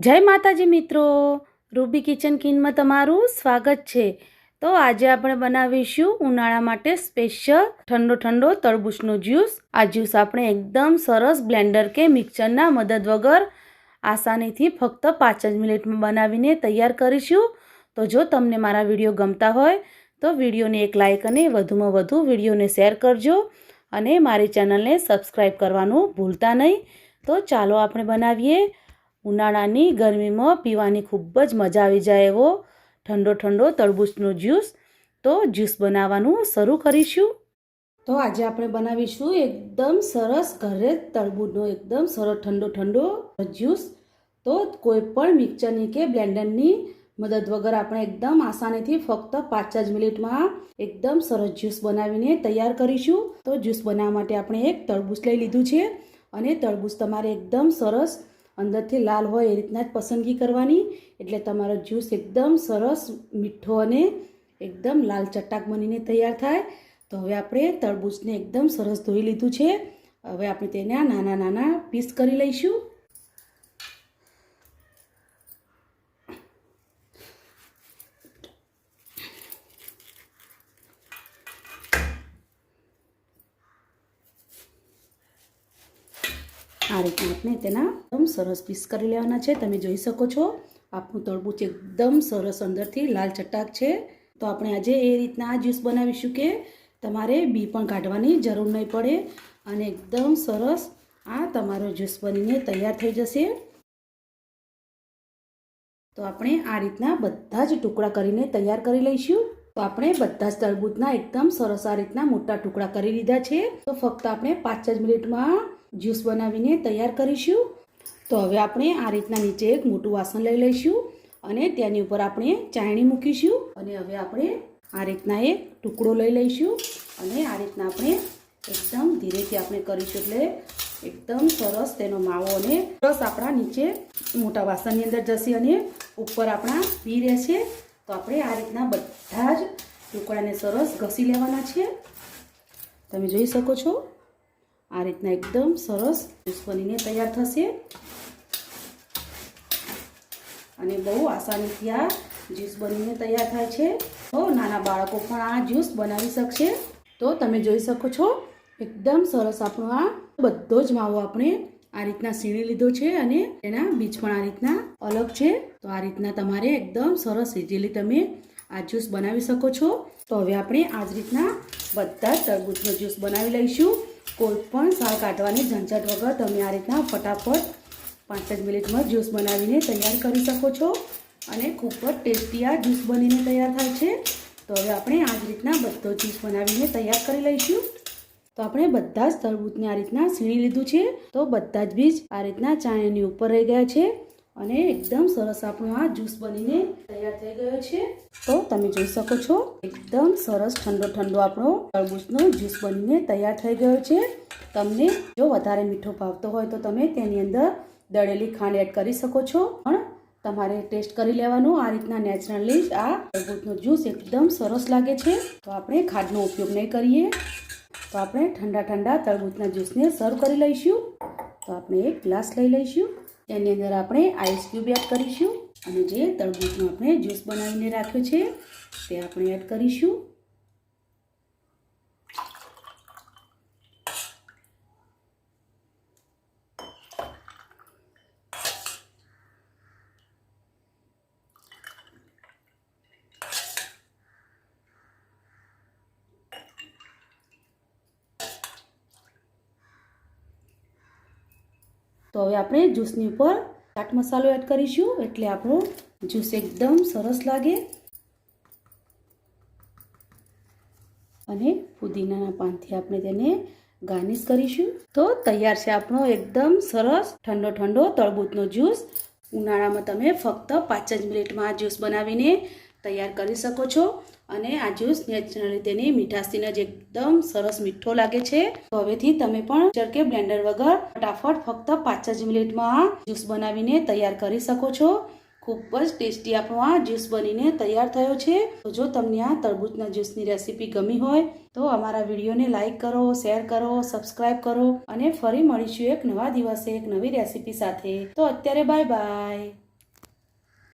જય માતાજી મિત્રો. રૂબી કિચન કિનમાં તમારું સ્વાગત છે. તો આજે આપણે બનાવીશું ઉનાળા માટે સ્પેશિયલ ઠંડો ઠંડો તરબૂચનો જ્યુસ. આ જ્યુસ આપણે એકદમ સરસ બ્લેન્ડર કે મિક્સરના મદદ વગર આસાનીથી ફક્ત પાંચ જ મિનિટમાં બનાવીને તૈયાર કરીશું. તો જો તમને મારા વીડિયો ગમતા હોય, તો વિડીયોને એક લાઇક અને વધુમાં વધુ વિડીયોને શેર કરજો અને મારી ચેનલને સબસ્ક્રાઈબ કરવાનું ભૂલતા નહીં. તો ચાલો આપણે બનાવીએ ઉનાળાની ગરમીમાં પીવાની ખૂબ જ મજા આવી જાય એવો ઠંડો ઠંડો તરબૂચનો જ્યુસ. તો જ્યુસ બનાવવાનું શરૂ કરીશું. તો આજે આપણે બનાવીશું એકદમ સરસ ઘરે તરબૂચનો એકદમ સરસ ઠંડો ઠંડો જ્યુસ. તો કોઈ પણ મિક્સરની કે બ્લેન્ડરની મદદ વગર આપણે એકદમ આસાનીથી ફક્ત પાંચ જ મિનિટમાં એકદમ સરસ જ્યુસ બનાવીને તૈયાર કરીશું. તો જ્યુસ બનાવવા માટે આપણે એક તરબૂચ લઈ લીધું છે અને તરબૂચ તમારે એકદમ સરસ અંદરથી લાલ હોય એ રીતના જ પસંદગી કરવાની. એટલે તમારો જ્યુસ એકદમ સરસ, મીઠો અને એકદમ લાલ ચટાક બનીને તૈયાર થાય. તો હવે આપણે તરબૂચને એકદમ સરસ ધોઈ લીધું છે. હવે આપણે તેને નાના નાના પીસ કરી લઈશું. આ રીતના આપણે તેના એકદમ સરસ પીસ કરી લેવાના છે. તમે જોઈ શકો છો આપણું તરબૂચ એકદમ સરસ અંદરથી લાલ ચટાક છે. તો આપણે આજે એ રીતના આ જ્યુસ બનાવીશું કે તમારે બી પણ કાઢવાની જરૂર નહીં પડે અને એકદમ સરસ આ તમારો જ્યુસ બનીને તૈયાર થઈ જશે. તો આપણે આ રીતના બધા જ ટુકડા કરીને તૈયાર કરી લઈશું. તો આપણે બધા જ તરબૂચના એકદમ સરસ આ રીતના મોટા ટુકડા કરી લીધા છે. તો ફક્ત આપણે પાંચ જ મિનિટમાં જ્યુસ બનાવીને તૈયાર કરીશું. તો હવે આપણે આ રીતના નીચે એક મોટું વાસણ લઈ લઈશું અને તેની ઉપર આપણે ચાયણી મૂકીશું. અને હવે આપણે આ રીતના એક ટુકડો લઈ લઈશું અને આ રીતના આપણે એકદમ ધીરેથી આપણે કરીશું એટલે એકદમ સરસ તેનો માવો અને સરસ આપણા નીચે મોટા વાસણની અંદર જશે અને ઉપર આપણા પી રહેશે. તો આપણે આ રીતના બધા જ ટુકડાને સરસ ઘસી લેવાના છે તમે જોઈ શકો છો, આ રીતના એકદમ સરસ જ્યુસ બનીને તૈયાર થશે. અને બહુ આસાનીથી આ જ્યુસ બનીને તૈયાર થાય છે. તો નાના બાળકો પણ આ જ્યુસ બનાવી શકશે. તો તમે જોઈ શકો છો, એકદમ સરસ આપણો આ બધો જ માવો આપણે આ રીતના સીણી લીધો છે અને એના બીજ પણ આ રીતના અલગ છે. તો આ રીતના તમારે એકદમ સરસ ઇઝીલી તમે આ જ્યુસ બનાવી શકો છો. તો હવે આપણે આ જ રીતના બધા તરબૂચનો જ્યુસ બનાવી લઈશું. કોઈ પણ સાલ કાઢવાની ઝંઝટ વગર તમે આ રીતના ફટાફટ પાંચ મિનિટમાં જ્યુસ બનાવીને તૈયાર કરી શકો છો. અને ખૂબ જ ટેસ્ટી આ જ્યુસ બનીને તૈયાર થાય છે. તો હવે આપણે આ જ રીતના બધો જ્યુસ બનાવીને તૈયાર કરી લઈશું. તો આપણે બધા જ તરબૂચને આ રીતના સીણી લીધું છે. તો બધા જ બીજ આ રીતના ચાયની ઉપર રહી ગયા છે અને એકદમ સરસ આપણો આ જ્યુસ બનીને તૈયાર થઈ ગયો છે. તો તમે જોઈ શકો છો, એકદમ સરસ ઠંડો ઠંડો આપણો તરબૂચનો જ્યુસ બનીને તૈયાર થઈ ગયો છે. તમને જો વધારે મીઠો ભાવતો હોય તો તમે તેની અંદર દળેલી ખાંડ એડ કરી શકો છો. પણ તમારે ટેસ્ટ કરી લેવાનું, આ રીતના નેચરલી આ તરબૂચનો જ્યુસ એકદમ સરસ લાગે છે. તો આપણે ખાંડનો ઉપયોગ નહીં કરીએ. તો આપણે ઠંડા ઠંડા તરબૂચના જ્યુસને સર્વ કરી લઈશું. તો આપણે એક ગ્લાસ લઈ લઈશું. એની અંદર આપણે આઈસ ક્યુબ એડ કરીશું. અને જે તરબૂચનો આપણે જ્યુસ બનાવીને રાખ્યો છે, તે આપણે એડ કરીશું. તો હવે આપણે જ્યુસની ઉપર ચાટ મસાલો એડ કરીશું, એટલે આપણો જ્યુસ એકદમ સરસ લાગે. અને પુદીનાના પાનથી આપણે તેને ગાર્નિશ કરીશું. તો તૈયાર છે આપણો એકદમ સરસ ઠંડો ઠંડો તરબૂચનો જ્યુસ. ઉનાળામાં તમે ફક્ત પાંચ જ મિનિટમાં જ્યુસ બનાવીને તૈયાર કરી શકો છો અને આ જ્યુસ નેચરલી તેની મીઠાશથી જ એકદમ સરસ મીઠો લાગે છે. હવેથી તમે પણ કે બ્લેન્ડર વગર ફટાફટ ફક્ત પાંચ જ મિનિટમાં જ્યુસ બનાવીને તૈયાર કરી શકો છો. ખૂબ જ ટેસ્ટી આપણો આ જ્યુસ બનીને તૈયાર થયો છે. તો જો તમને આ તરબૂચના જ્યુસની રેસીપી ગમી હોય તો અમારા વિડીયોને લાઇક કરો, શેર કરો, સબસ્ક્રાઇબ કરો અને ફરી મળીશું એક નવા દિવસે એક નવી રેસીપી સાથે. તો અત્યારે બાય બાય